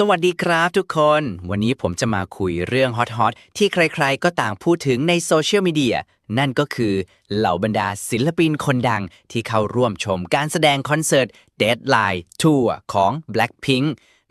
สวัสดีครับทุกคน วันนี้ผมจะมาคุยเรื่องฮอตๆที่ใครๆ ก็ต่างพูดถึงในโซเชียลมีเดีย นั่นก็คือเหล่าบรรดาศิลปินคนดังที่เข้าร่วมชมการแสดงคอนเสิร์ต Deadline Tour ของ Blackpink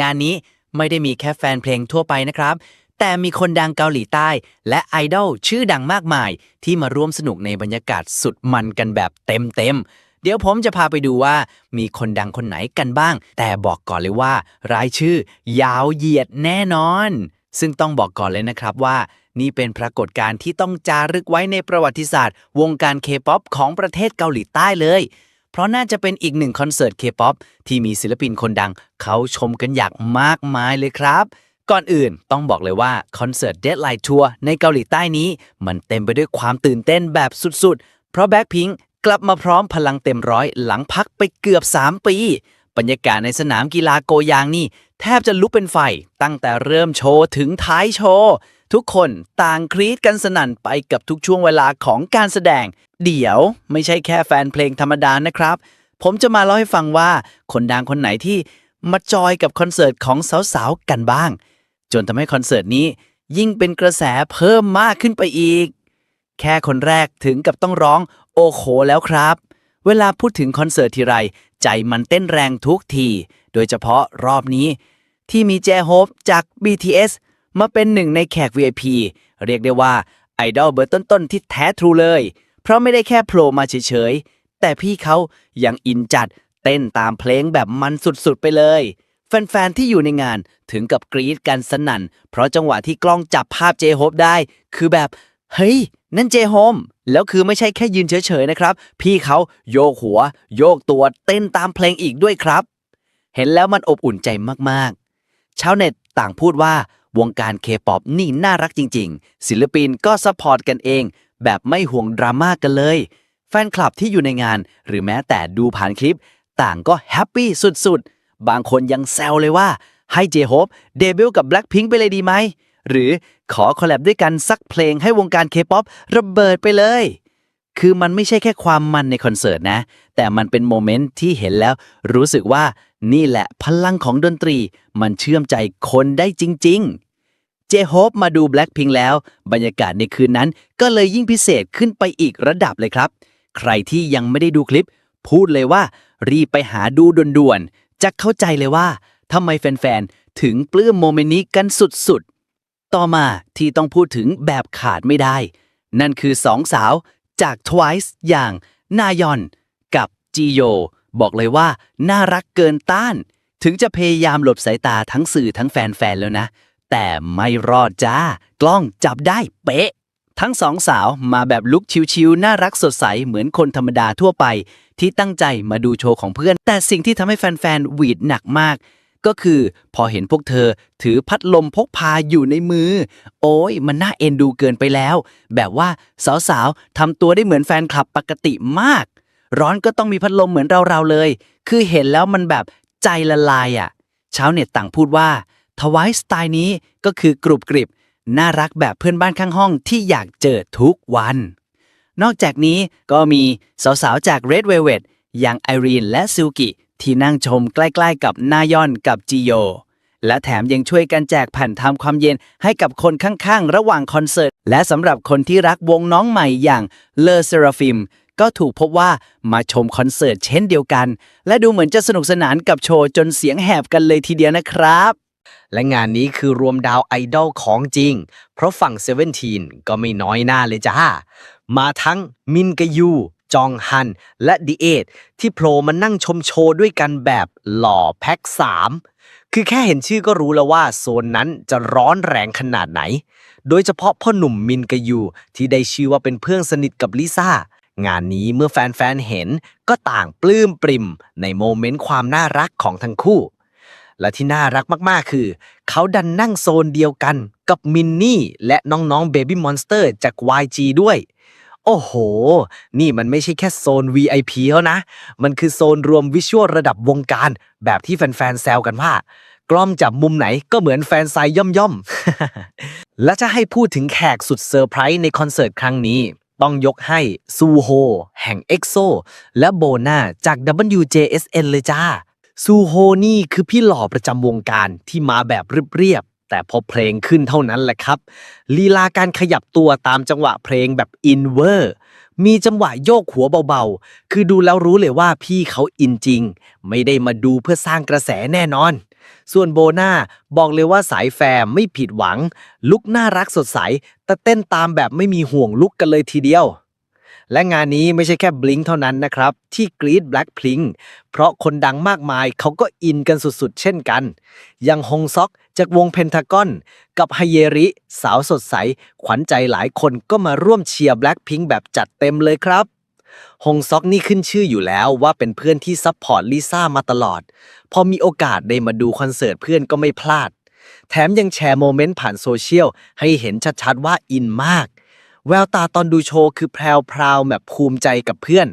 งานนี้ไม่ได้มีแค่แฟนเพลงทั่วไปนะครับ แต่มีคนดังเกาหลีใต้ และไอดอลชื่อดังมากมาย ที่มาร่วมสนุกในบรรยากาศสุดมันกันแบบเต็มๆ เดี๋ยวผมจะพาไปดูว่ามีคนดังคนไหนกันบ้าง แต่บอกก่อนเลยว่า รายชื่อยาวเหยียดแน่นอน ซึ่งต้องบอกก่อนเลยนะครับว่า นี่เป็นปรากฏการณ์ที่ต้องจารึกไว้ในประวัติศาสตร์ วงการเคป๊อปของประเทศเกาหลีใต้เลย เพราะน่าจะเป็นอีกหนึ่งคอนเสิร์ตเคป๊อปที่มีศิลปินคนดัง เขาชมกันอย่างมากมายเลยครับก่อนอื่นต้องบอกเลยว่าคอนเสิร์ต Deadline Tour ในเกาหลีใต้นี้ มันเต็มไปด้วยความตื่นเต้นแบบสุดๆ เพราะ Blackpink กลับมาพร้อมพลังเต็มร้อยหลังพักไปเกือบ 3 ปี บรรยากาศในสนามกีฬาโกยางนี่ แทบจะลุกเป็นไฟ ตั้งแต่เริ่มโชว์ถึงท้ายโชว์ ทุกคนต่างครีดกันสนั่นไปกับทุกช่วงเวลาของการแสดง เดี๋ยวไม่ใช่แค่แฟนเพลงธรรมดานะครับ ผมจะมาเล่าให้ฟังว่าคนดังคนไหนที่มาจอยกับคอนเสิร์ตของสาวๆกันบ้าง จนทำให้คอนเสิร์ตนี้ ยิ่งเป็นกระแสเพิ่มมากขึ้นไปอีก แค่คนแรกถึงกับต้องร้อง อ้โหแล้วครับ เวลาพูดถึงคอนเสิร์ตทีไร ใจมันเต้นแรงทุกที โดยเฉพาะรอบนี้ ที่มีแจโฮปจาก BTS มาเป็นหนึ่งในแขก VIP เรียกได้ว่าไอดอลเบอร์ต้นๆที่แท้ทรูเลย เพราะไม่ได้แค่โผล่มาเฉยๆ แต่พี่เขายังอินจัดเต้นตามเพลงแบบมันสุดๆไปเลย แฟนๆ ที่อยู่ในงานถึงกับกรี๊ดกันสนั่น เพราะจังหวะที่กล้องจับภาพเจโฮปได้ คือแบบ เฮ้ย นั่นเจโฮม แล้วคือไม่ใช่แค่ยืนเฉยๆนะครับ พี่เขาโยกหัว โยกตัวเต้นตามเพลงอีกด้วยครับ เห็นแล้วมันอบอุ่นใจมากๆ ชาวเน็ตต่างพูดว่าวงการเคป๊อปนี่น่ารักจริง ๆ ศิลปินก็ซัพพอร์ตกันเอง แบบไม่ห่วงดราม่ากกันเลย แฟนคลับที่อยู่ในงาน หรือแม้แต่ดูผ่านคลิป ต่างก็แฮปปี้สุดๆ บางคนยังแซวเลยว่าให้เจโฮปเดบิวต์กับ Blackpink ไปเลยดีไหม หรือขอคอลแลบด้วยกันสักเพลงให้วงการเคป๊อประเบิดไปเลย คือมันไม่ใช่แค่ความมันในคอนเสิร์ตนะ แต่มันเป็นโมเมนต์ที่เห็นแล้ว รู้สึกว่านี่แหละพลังของดนตรี มันเชื่อมใจคนได้จริง ๆ เจโฮปมาดู Blackpink แล้ว บรรยากาศในคืนนั้น ก็เลยยิ่งพิเศษขึ้นไปอีกระดับเลยครับ ใครที่ยังไม่ได้ดูคลิป พูดเลยว่า รีบไปหาดูด่วนๆจะเข้าใจเลยว่าทำไมแฟนๆ ถึงปลื้มโมเมนต์นี้กันสุดๆ ต่อมาที่ต้องพูดถึงแบบขาดไม่ได้ นั่นคือสองสาวจาก Twice อย่างนายอน กับจีโยบอกเลยว่า น่ารักเกินต้าน ถึงจะพยายามหลบสายตาทั้งสื่อทั้งแฟนๆแล้วนะ แต่ไม่รอดจ้า กล้องจับได้เป๊ะ ทั้งสองสาวมาแบบลุคชิวๆ น่ารักสดใสเหมือนคนธรรมดาทั่วไป ที่ตั้งใจมาดูโชว์ของเพื่อน แต่สิ่งที่ทำให้แฟนๆหวีดหนักมาก ก็คือพอเห็นพวกเธอถือพัดลมพกพาอยู่ในมือ โอ้ยมันน่าเอ็นดูเกินไปแล้ว แบบว่าสาวๆทำตัวได้เหมือนแฟนคลับปกติมาก ร้อนก็ต้องมีพัดลมเหมือนเราๆเลย คือเห็นแล้วมันแบบใจละลายอะชาวเน็ตต่างพูดว่าทวายสไตล์นี้ก็คือกรุบกริบ น่ารักแบบเพื่อนบ้านข้างห้องที่อยากเจอทุกวัน นอกจากนี้ก็มีสาวๆจาก Red Velvet อย่างไอรีนและซิลกิ ที่นั่งชมใกล้ๆกับนายอนกับจีโย และแถมยังช่วยกันแจกแผ่นทำความเย็นให้กับคนข้างๆ ระหว่างคอนเสิร์ต และสำหรับคนที่รักวงน้องใหม่อย่างเลอเซราฟิมก็ถูกพบว่ามาชมคอนเสิร์ตเช่นเดียวกัน และดูเหมือนจะสนุกสนานกับโชว์จนเสียงแหบกันเลยทีเดียวนะครับ และงานนี้คือรวมดาวไอดอลของจริง เพราะฝั่ง 17 ก็ไม่น้อยหน้าเลยจ้า มาทั้งมินกยู จองฮัน และดีเอทที่โผล่มานั่งชมโชว์ด้วยกันแบบหล่อแพ็ค3คือแค่เห็นชื่อก็รู้แล้วว่าโซนนั้นจะร้อนแรงขนาดไหน โดยเฉพาะพ่อหนุ่มมินกยูที่ได้ชื่อว่าเป็นเพื่อนสนิทกับลิซ่างานนี้เมื่อแฟนๆ เห็นก็ต่างปลื้มปริมในโมเมนต์ความน่ารักของทั้งคู่ และที่น่ารักมากๆ คือ เขาดันนั่งโซนเดียวกันกับมินนี่และน้องๆ Baby Monster จาก YG ด้วย โอ้โห นี่มันไม่ใช่แค่โซน VIP แล้วนะ มันคือโซนรวมวิชวลระดับวงการ แบบที่แฟนๆแซวกันว่า กล้องจับมุมไหนก็เหมือนแฟนไซายย่อมๆ และจะให้พูดถึงแขกสุดเซอร์ไพรส์ในคอนเสิร์ตครั้งนี้ ต้องยกให้ซูโฮแห่ง EXO และโบนาจาก WJSN เลยจ้าซูโฮนี่คือพี่หล่อประจำวงการที่มาแบบเรียบ แต่พอเพลงขึ้นเท่านั้นแหละครับลีลาการขยับตัวตามจังหวะเพลงแบบอินเวอร์มีจังหวะโยกหัวเบาๆ คือดูแล้วรู้เลยว่าพี่เขาอินจริง ไม่ได้มาดูเพื่อสร้างกระแสแน่นอน ส่วนโบนาบอกเลยว่าสายแฟร์ไม่ผิดหวัง ลุกน่ารักสดใส แต่เต้นตามแบบไม่มีห่วงลุกกันเลยทีเดียว และงานนี้ไม่ใช่แค่บลิงเท่านั้นนะครับ ที่กรีดแบล็ p พลิงเพราะคนดังมากมายเขาก็อินกันสุดๆ เช่นกัน อย่างฮงซอกจากวงเพนทากอน กับไฮเยริ สาวสดใส ขวัญใจหลายคนก็มาร่วมเชียร์แบล็ p พิงแบบจัดเต็มเลยครับฮงซอกนี่ขึ้นชื่ออยู่แล้วว่าเป็นเพื่อนที่ซัพพอร์ตลิซ่ามาตลอด พอมีโอกาสได้มาดูคอนเสิร์ตเพื่อนก็ไม่พลาด แถมยังแชร์โมเมนต์ผ่านโซเชียลให้เห็นชัดๆว่าอินมาก แววตาตอนดูโชว์คือแพรวๆแบบภูมิใจกับเพื่อน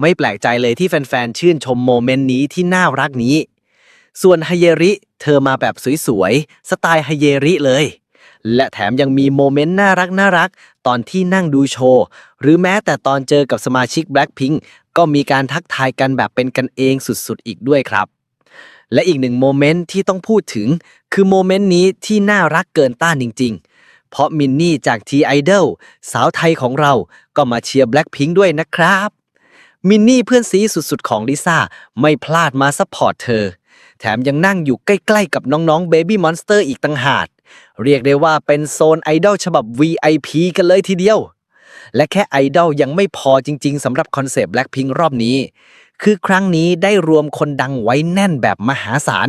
ไม่แปลกใจเลยที่แฟนๆ ชื่นชมโมเมนต์นี้ที่น่ารักนี้ ส่วนไฮเยริ เธอมาแบบสวยๆ สไตล์ไฮเยริเลย และแถมยังมีโมเมนต์น่ารักน่ารักตอนที่นั่งดูโชว์ หรือแม้แต่ตอนเจอกับสมาชิก Blackpink ก็มีการทักทายกันแบบเป็นกันเองสุดๆ อีกด้วยครับและอีกหนึ่งโมเมนต์ที่ต้องพูดถึง คือโมเมนต์นี้ที่น่ารักเกินต้านจริง ๆ เพราะมินนี่จาก T Idol สาวไทยของเราก็มาเชียร์ Blackpink ด้วยนะครับ มินนี่เพื่อนซีสุดๆ ของลิซ่าไม่พลาดมาซัพพอร์ตเธอ แถมยังนั่งอยู่ใกล้ๆ กับน้องๆ Baby Monster อีกต่างหากเรียกได้ว่าเป็นโซนไอดอลฉบับ VIP กันเลยทีเดียว และแค่ไอดอลยังไม่พอจริงๆสำหรับคอนเซปต์ Blackpink รอบนี้ คือครั้งนี้ได้รวมคนดังไว้แน่นแบบมหาศาล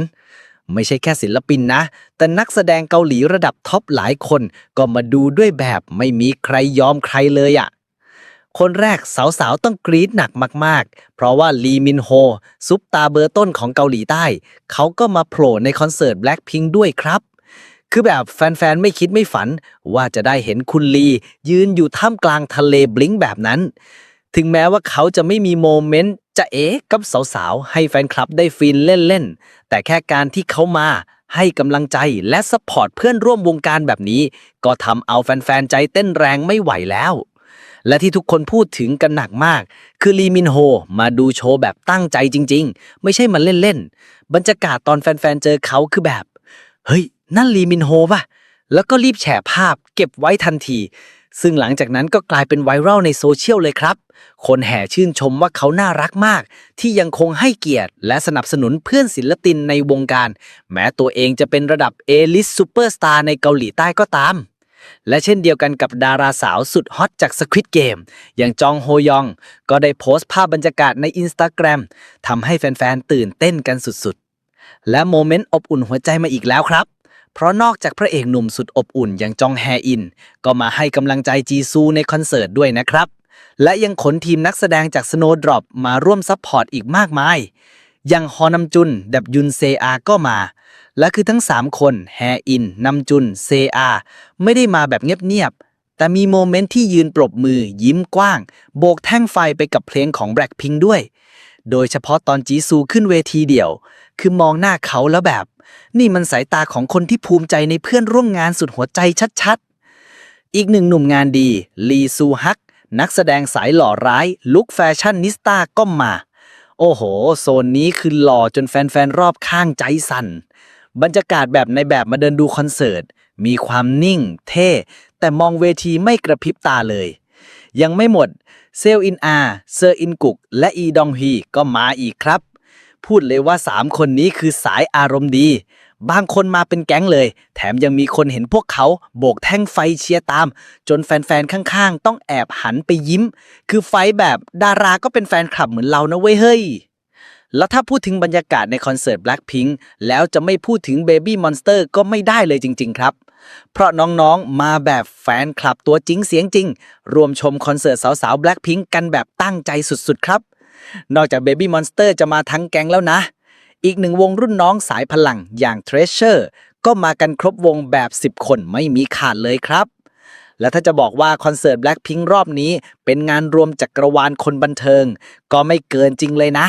ไม่ใช่แค่ศิลปินนะ แต่นักแสดงเกาหลีระดับท็อปหลายคนก็มาดูด้วยแบบไม่มีใครยอมใครเลยอะ่ะคนแรกสาวๆ ต้องกรี๊ดหนักมากๆ เพราะว่าลีมินโฮซุปตาเบอร์ต้นของเกาหลีใต้ เขาก็มาโผล่ในคอนเสิร์ต Blackpink ด้วยครับ คือแบบแฟนๆ ไม่คิดไม่ฝัน ว่าจะได้เห็นคุณลี ยืนอยู่ท่ามกลางทะเลบลิงแบบนั้น ถึงแม้ว่าเขาจะไม่มีโมเมนต์ จะเอ๊กับสาวๆ ให้แฟนคลับได้ฟินเล่นๆ แต่แค่การที่เขามาให้กำลังใจและสปอร์ตเพื่อนร่วมวงการแบบนี้ ก็ทำเอาแฟนๆ ใจเต้นแรงไม่ไหวแล้ว และที่ทุกคนพูดถึงกันหนักมาก คือลีมินโฮมาดูโชว์แบบตั้งใจจริงๆ ไม่ใช่มาเล่นๆ บรรยากาศตอนแฟนๆ เจอเขาคือแบบ เฮ้ย นั่นลีมินโฮป่ะ แล้วก็รีบแชร์ภาพเก็บไว้ทันที ซึ่งหลังจากนั้นก็กลายเป็นไวรัลในโซเชียลเลยครับ คนแห่ชื่นชมว่าเขาน่ารักมาก ที่ยังคงให้เกียรติ และสนับสนุนเพื่อนศิลปินในวงการ แม้ตัวเองจะเป็นระดับเอลิสซูเปอร์สตาร์ในเกาหลีใต้ก็ตาม และเช่นเดียวกันกับดาราสาวสุดฮอตจาก Squid Game อย่างจองโฮยอง ก็ได้โพสต์ภาพบรรยากาศใน Instagram ทำให้แฟนๆตื่นเต้นกันสุดๆ และโมเมนต์อบอุ่นหัวใจมาอีกแล้วครับ เพราะนอกจากพระเอกหนุ่มสุดอบอุ่นอย่างจองแฮอิน ก็มาให้กำลังใจจีซูในคอนเสิร์ตด้วยนะครับ และยังขนทีมนักแสดงจาก Snowdrop มาร่วมซัพพอร์ตอีกมากมาย อย่างฮอนำจุนดับยุนเซอาก็มา และคือทั้ง 3 คนแฮอินนำจุนเซอาไม่ได้มาแบบเงียบๆ แต่มีโมเมนต์ที่ยืนปรบมือยิ้มกว้าง โบกแท่งไฟไปกับเพลงของ Blackpink ด้วย โดยเฉพาะตอนจีซูขึ้นเวทีเดี่ยว คือมองหน้าเขาแล้วแบบ นี่มันสายตาของคนที่ภูมิใจในเพื่อนร่วมงานสุดหัวใจชัดๆ อีกหนึ่งหนุ่มงานดี ลีซูฮัก นักแสดงสายหล่อร้าย ลุคแฟชั่นนิสต้าก็มา โอ้โห โซนนี้คือหล่อจนแฟนๆ รอบข้างใจสั่น บรรยากาศแบบในแบบมาเดินดูคอนเสิร์ต มีความนิ่ง เท่ แต่มองเวทีไม่กระพริบตาเลย ยังไม่หมด เซลอินอาเซอร์อินกุก และอีดองฮีก็มาอีกครับ พูดเลยว่า 3 คนนี้คือสายอารมณ์ดี บางคนมาเป็นแก๊งเลย แถมยังมีคนเห็นพวกเขาโบกแท่งไฟเชียร์ตาม จนแฟนๆ ข้างๆ ต้องแอบหันไปยิ้ม คือไฟแบบดาราก็เป็นแฟนคลับเหมือนเรานะเว้ยเฮ้ยแล้วถ้าพูดถึงบรรยากาศในคอนเสิร์ต Blackpink แล้วจะไม่พูดถึง Baby Monster ก็ไม่ได้เลยจริง ๆ ครับ เพราะน้องๆ มาแบบแฟนคลับตัวจริงเสียงจริง รวมชมคอนเสิร์ตสาวๆ Blackpink กันแบบตั้งใจสุดๆ ครับ นอกจาก Baby Monster จะมาทั้งแก๊งแล้วนะ อีกหนึ่งวงรุ่นน้องสายพลังอย่าง Treasure ก็มากันครบวงแบบ 10 คนไม่มีขาดเลยครับ และถ้าจะบอกว่าคอนเสิร์ต Blackpink รอบนี้เป็นงานรวมจักรวาลคนบันเทิง ก็ไม่เกินจริงเลยนะ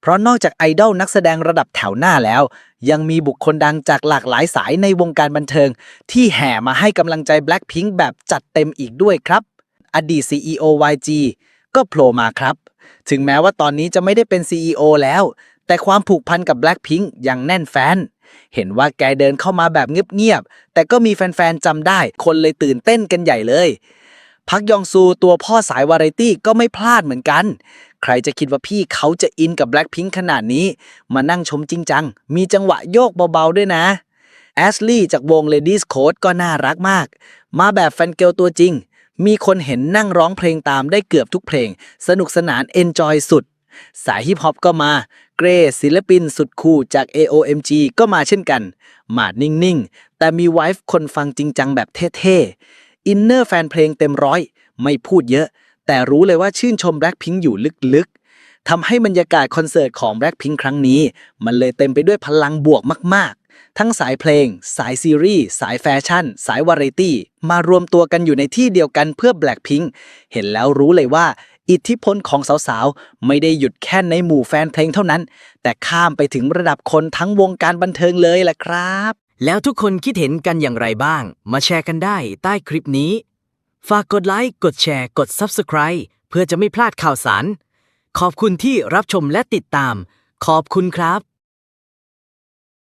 เพราะนอกจากไอดอลนักแสดงระดับแถวหน้าแล้ว ยังมีบุคคลดังจากหลากหลายสายในวงการบันเทิง ที่แห่มาให้กำลังใจ Blackpink แบบจัดเต็มอีกด้วยครับ อดีต CEO YG ก็โผล่มาครับ ถึงแม้ว่าตอนนี้จะไม่ได้เป็น CEO แล้ว แต่ความผูกพันกับ Blackpink ยังแน่นแฟน เห็นว่าแกเดินเข้ามาแบบเงียบๆ แต่ก็มีแฟนๆจำได้ คนเลยตื่นเต้นกันใหญ่เลยพักยองซูตัวพ่อสายวาไรตี้ก็ไม่พลาดเหมือนกัน ใครจะคิดว่าพี่เขาจะอินกับ Blackpink ขนาดนี้ มานั่งชมจริงจัง มีจังหวะโยกเบาๆด้วยนะแอสลี่จากวง Ladies Code ก็น่ารักมาก มาแบบแฟนเกลตัวจริง มีคนเห็นนั่งร้องเพลงตามได้เกือบทุกเพลง สนุกสนานเอนจอยสุด สายฮิปฮอปก็มาเกรศิลปินสุดคูลจาก AOMG ก็มาเช่นกัน หมาดนิ่ง ๆ แต่มีไวฟ์คนฟังจริงจังแบบเท่ๆ อินเนอร์แฟนเพลงเต็มร้อย ไม่พูดเยอะ แต่รู้เลยว่าชื่นชม Blackpink อยู่ลึก ๆทำให้บรรยากาศคอนเสิร์ตของ Blackpink ครั้งนี้ มันเลยเต็มไปด้วยพลังบวกมากๆ ทั้งสายเพลง สายซีรีส์ สายแฟชั่น สายวาไรตี้ มารวมตัวกันอยู่ในที่เดียวกันเพื่อ Blackpink เห็นแล้วรู้เลยว่า อิทธิพลของสาวๆ ไม่ได้หยุดแค่ในหมู่แฟนเพลงเท่านั้น แต่ข้ามไปถึงระดับคนทั้งวงการบันเทิงเลยล่ะครับ แล้วทุกคนคิดเห็นกันอย่างไรบ้าง มาแชร์กันได้ใต้คลิปนี้ ฝากกดไลค์ กดแชร์ กด Subscribe เพื่อจะไม่พลาดข่าวสาร ขอบคุณที่รับชมและติดตาม ขอบคุณครับ